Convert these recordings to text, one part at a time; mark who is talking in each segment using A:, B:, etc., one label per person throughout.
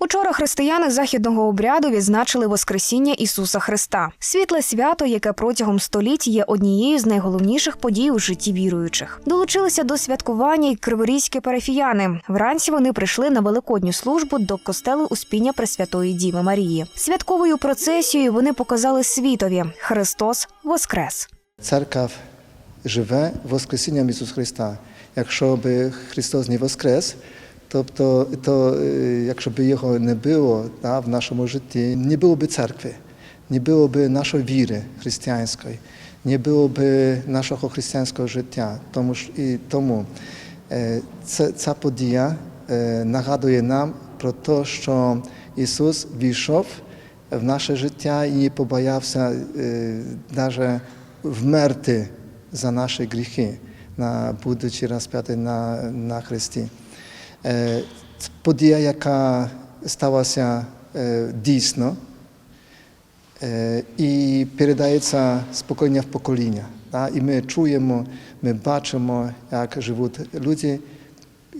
A: Учора християни західного обряду відзначили Воскресіння Ісуса Христа, світле свято, яке протягом століть є однією з найголовніших подій у житті віруючих. Долучилися до святкування й криворізькі парафіяни. Вранці вони прийшли на великодню службу до костелу Успіння Пресвятої Діви Марії. Святковою процесією вони показали світові Христос Воскрес.
B: Церква живе Воскресінням Ісуса Христа. Якщо би Христос не воскрес, тобто, то е, якщо б його не було да, в нашому житті, не було б церкви, не було б нашої віри християнської, не було б нашого християнського життя. Тому, і тому е, це, ця подія е, нагадує нам про те, що Ісус війшов в наше життя і побоявся навіть вмерти за наші гріхи, будучи розп'ятий на, на хресті. Е, Це подія, яка сталася е, дійсно е, і передається з покоління в покоління. Да? І ми чуємо, ми бачимо, як живуть люди,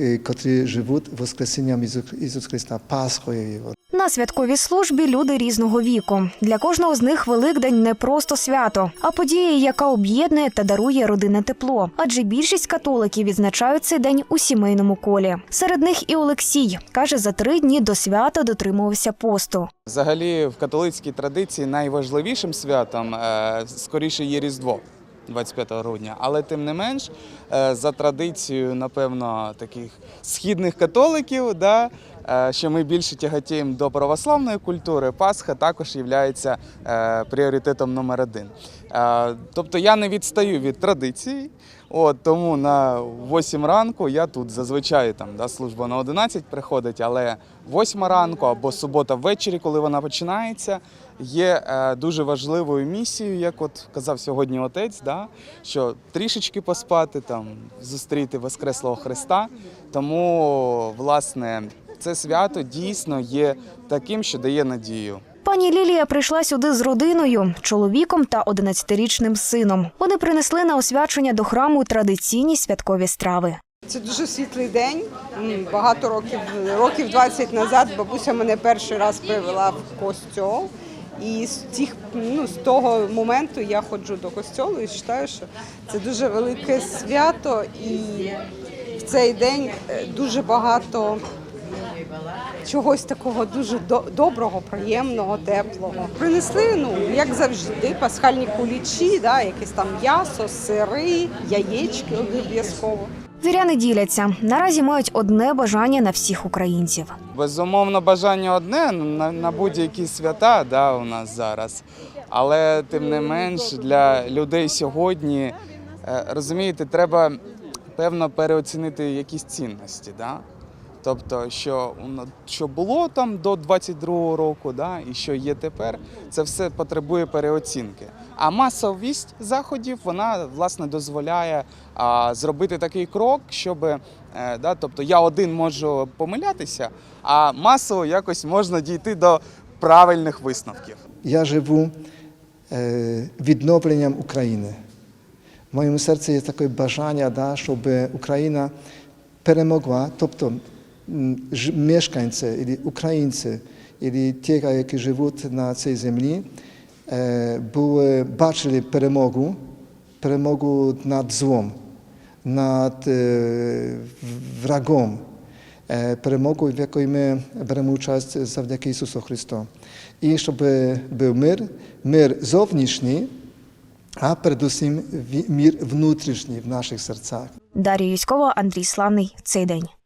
B: е, котрі живуть Воскресінням Ісу- Ісуса Христа, Пасхою Його.
A: На святковій службі люди різного віку. Для кожного з них Великдень не просто свято, а подія, яка об'єднує та дарує родинне тепло. Адже більшість католиків відзначають цей день у сімейному колі. Серед них і Олексій каже, за три дні до свята дотримувався посту.
C: Взагалі, в католицькій традиції найважливішим святом е, скоріше є Різдво. 25 грудня, але тим не менш, е, за традицією, напевно, таких східних католиків, да, що ми більше тяготіємо до православної культури, Пасха також є пріоритетом номер один. Е, Тобто я не відстаю від традиції, от, тому на 8 ранку я тут зазвичай там да, служба на 11 приходить, але 8 ранку або субота ввечері, коли вона починається, є е, дуже важливою місією, як от казав сьогодні отець, да, що трішечки поспати, там, зустріти Воскреслого Христа. Тому, власне, це свято дійсно є таким, що дає надію.
A: Пані Лілія прийшла сюди з родиною, чоловіком та 11-річним сином. Вони принесли на освячення до храму традиційні святкові страви.
D: Це дуже світлий день. Багато років, років 20 назад бабуся мене перший раз привела в костьол. І з тих, ну, з того моменту я ходжу до костьолу і вважаю, що це дуже велике свято, і в цей день е, дуже багато чогось такого дуже до- доброго, приємного, теплого. Принесли, ну як завжди, пасхальні кулічі, да, якесь там м'ясо, сири, яєчки обов'язково.
A: Віряни діляться. Наразі мають одне бажання на всіх українців.
C: Безумовно, бажання одне на, на будь-які свята да, у нас зараз. Але тим не менш для людей сьогодні, е, розумієте, треба певно переоцінити якісь цінності. Да? Тобто, що, що було там до 22-го року, да, і що є тепер, це все потребує переоцінки. А масовість заходів вона власне дозволяє а, зробити такий крок, щоб е, да, тобто я один можу помилятися, а масово якось можна дійти до правильних висновків.
B: Я живу е, відновленням України. В моєму серці є таке бажання, да, щоб Україна перемогла, тобто мешканці, або українці, ті, які живуть на цій землі, е, бачили перемогу, перемогу над злом, над е, врагом, е, перемогу, в якій ми беремо участь завдяки Ісусу Христу. І щоб був мир, мир зовнішній, а передусім мир внутрішній в наших серцях.
A: Дар'я Юськова, Андрій Славний. Цей день.